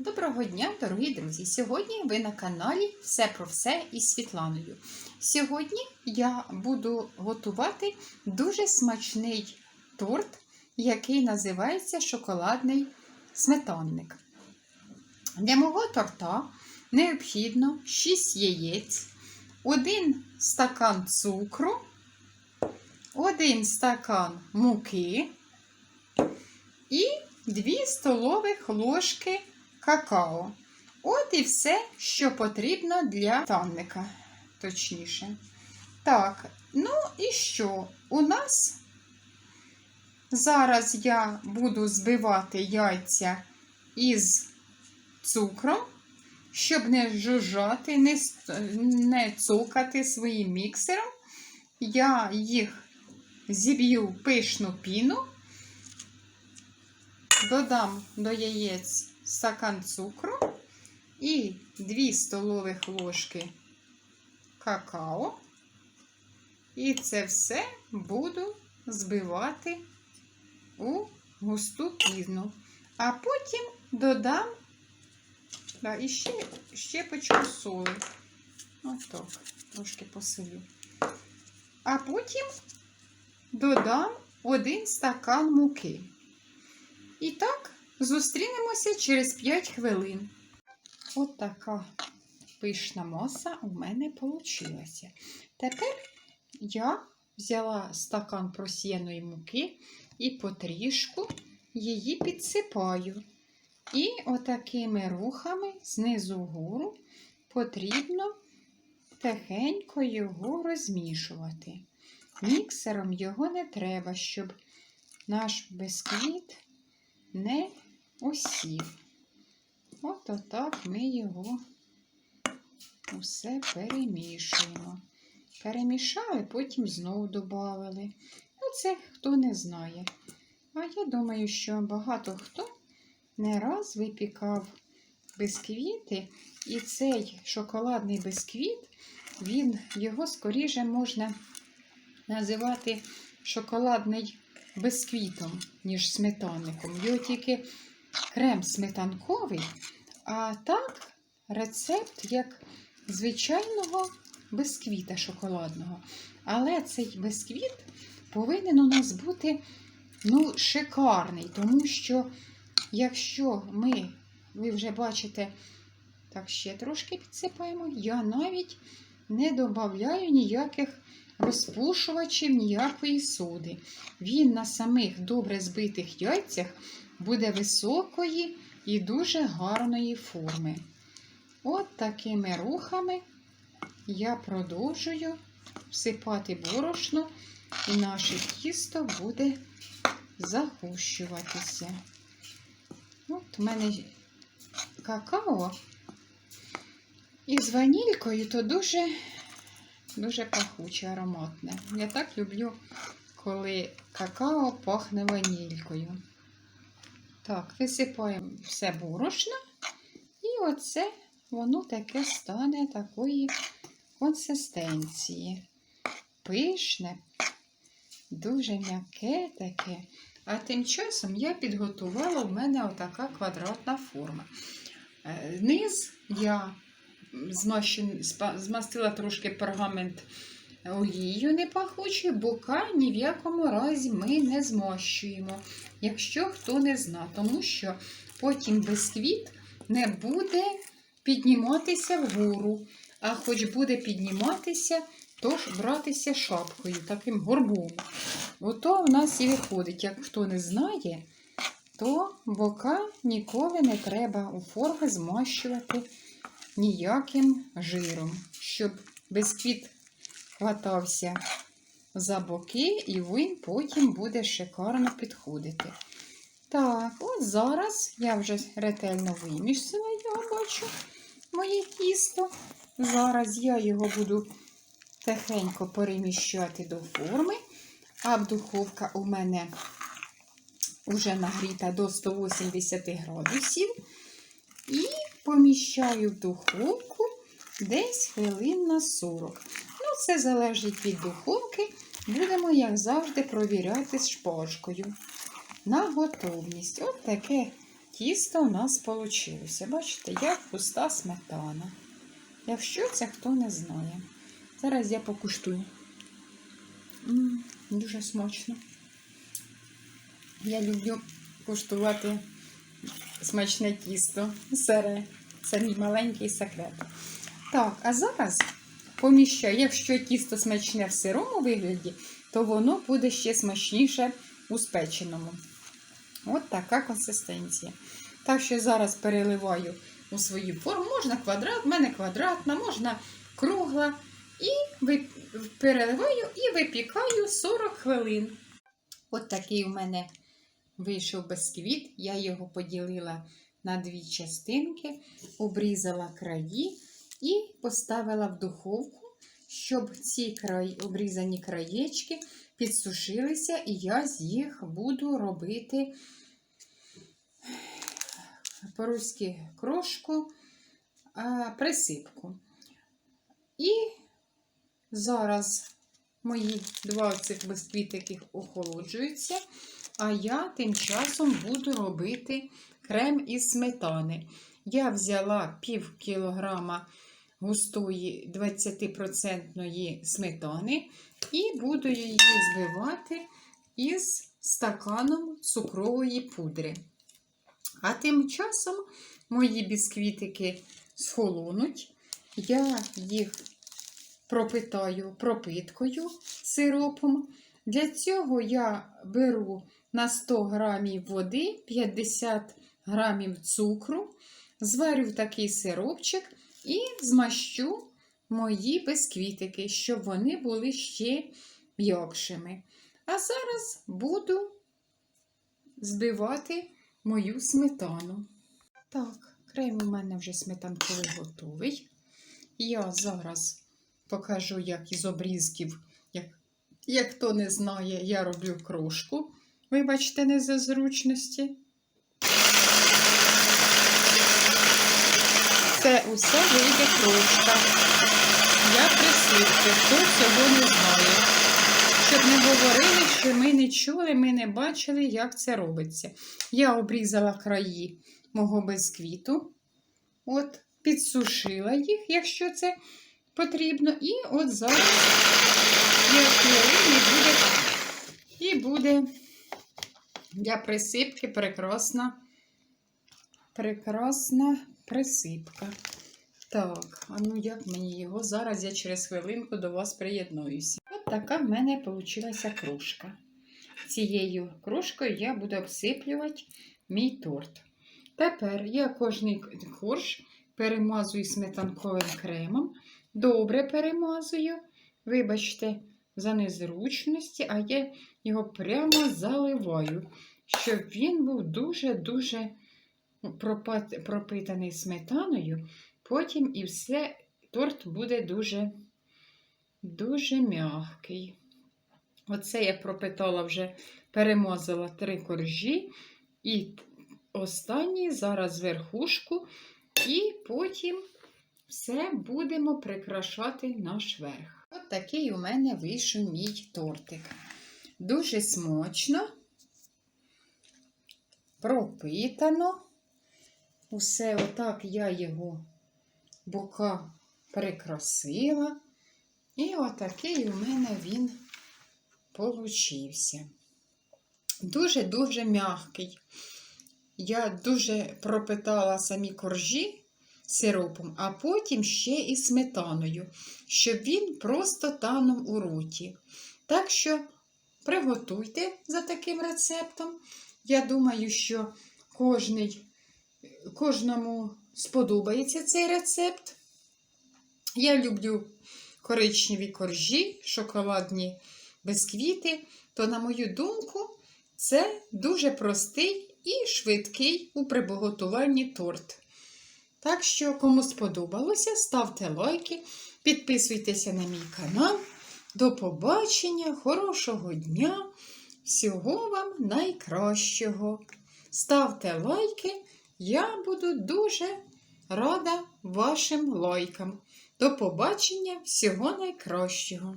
Доброго дня, дорогі друзі! Сьогодні ви на каналі Все про все із Світланою. Сьогодні я буду готувати дуже смачний торт, який називається шоколадний сметанник. Для мого торта необхідно 6 яєць, 1 стакан цукру, 1 стакан муки і 2 столових ложки какао. От і все, що потрібно для танника, точніше. Так, ну і що? У нас зараз я буду збивати яйця із цукром, щоб не жужжати, не, не цукати своїм міксером. Я їх зіб'ю пишну піну, додам до яєць стакан цукру і 2 столових ложки какао. І це все буду збивати у густу піну. А потім додам да, і ще щепочку соли. Отак, трошки посолю. А потім додам один стакан муки. І так, Зустрінемося через 5 хвилин. От така пишна маса у мене вийшла. Тепер я взяла стакан просіяної муки і потрішку її підсипаю. І отакими рухами знизу вгору потрібно тихенько його розмішувати. Міксером його не треба, щоб наш бисквіт не осів. От отак ми його усе перемішуємо. Перемішали, потім знову додали. Ну, це хто не знає. А я думаю, що багато хто не раз випікав бисквіти, і цей шоколадний бисквіт, він, його скоріше можна називати шоколадний бисквітом, ніж сметанником. Його тільки крем сметанковий, а так рецепт як звичайного бисквіта шоколадного. Але цей бисквіт повинен у нас бути ну, шикарний, тому що, якщо ми, ви вже бачите, так ще трошки підсипаємо, я навіть не додаю ніяких розпушувачів, ніякої соди. Він на самих добре збитих яйцях буде високої і дуже гарної форми. От такими рухами я продовжую всипати борошно, і наше тісто буде загущуватися. От у мене какао із ванількою, то дуже, дуже пахуче, ароматне. Я так люблю, коли какао пахне ванількою. Так, висипаємо все борошно, і оце воно таке стане такої консистенції. Пишне, дуже м'яке таке. А тим часом я підготувала в мене отака квадратна форма. Е, Низ я змастила трошки пергамент олією не пахучою, бока ні в якому разі ми не змащуємо, якщо хто не зна, тому що потім бисквіт не буде підніматися вгору, а хоч буде підніматися, то ж братися шапкою, таким горбом. Ото в нас і виходить, як хто не знає, то бока ніколи не треба у форми змащувати ніяким жиром, щоб бисквіт хватався за боки, і він потім буде шикарно підходити. Так, от зараз я вже ретельно вимішала, я бачу моє тісто. Зараз я його буду тихенько переміщати до форми, а духовка у мене вже нагріта до 180 градусів. І поміщаю в духовку десь хвилин на 40. Це залежить від духовки. Будемо, як завжди, провіряти з шпажкою на готовність. От таке тісто у нас вийшло. Бачите, як пуста сметана. Якщо це хто не знає. Зараз я покуштую. М, дуже смачно. Я люблю куштувати смачне тісто, сире. Це мій маленький секрет. Так, а зараз поміщаю, якщо тісто смачне в сирому вигляді, то воно буде ще смачніше у спеченому. От така консистенція. Так що зараз переливаю у свою форму. Можна квадрат, в мене квадратна, можна кругла. І переливаю і випікаю 40 хвилин. От такий у мене вийшов бисквіт. Я його поділила на дві частинки, обрізала краї і поставила в духовку, щоб ці край, обрізані краєчки підсушилися, і я з їх буду робити по-руськи крошку, присипку. І зараз мої два цих бисквітики охолоджуються, а я тим часом буду робити крем із сметани. Я взяла пів кілограма густої 20% сметани і буду її збивати із стаканом цукрової пудри. А тим часом мої бісквітики схолонуть. Я їх пропитаю пропиткою сиропом. Для цього я беру на 100 грамів води 50 грамів цукру, зварю в такий сиропчик і змащу мої бисквітики, щоб вони були ще м'якшими. А зараз буду збивати мою сметану. Так, крем у мене вже сметанковий готовий. Я зараз покажу, як із обрізків, як, як хто не знає, я роблю крошку. Вибачте, не за зручності. Це усе вийде крошка. Я присипки, хто цього не знає. Щоб не говорили, що ми не чули, ми не бачили, як це робиться. Я обрізала краї мого безквіту. От, підсушила їх, якщо це потрібно. І от зараз 5 хвилин і буде, і буде для присипки прекрасна, прекрасна присипка. Так, а ну як мені його? Зараз я через хвилинку до вас приєднуюся. От така в мене вийшла кружка. Цією кружкою я буду обсиплювати мій торт. Тепер я кожний корж перемазую сметанковим кремом. Добре перемазую. Вибачте, за незручності, а я його прямо заливаю, щоб він був дуже-дуже пропитаний сметаною. Потім і все, торт буде дуже, дуже м'який. Оце я пропитала вже, перемазала три коржі. І останній зараз верхушку, і потім все будемо прикрашати наш верх. От такий у мене вийшов мій тортик. Дуже смачно, пропитано. Усе отак я його бока прикрасила. І отакий у мене він получився. Дуже-дуже м'який. Я дуже пропитала самі коржі сиропом, а потім ще і сметаною, щоб він просто танув у роті. Так що приготуйте за таким рецептом. Я думаю, що кожний, кожному сподобається цей рецепт. Я люблю коричневі коржі, шоколадні бисквіти, то, на мою думку, це дуже простий і швидкий у приготуванні торт. Так що, кому сподобалося, ставте лайки, підписуйтеся на мій канал. До побачення, хорошого дня, всього вам найкращого. Ставте лайки, я буду дуже рада вашим лайкам. До побачення, всього найкращого!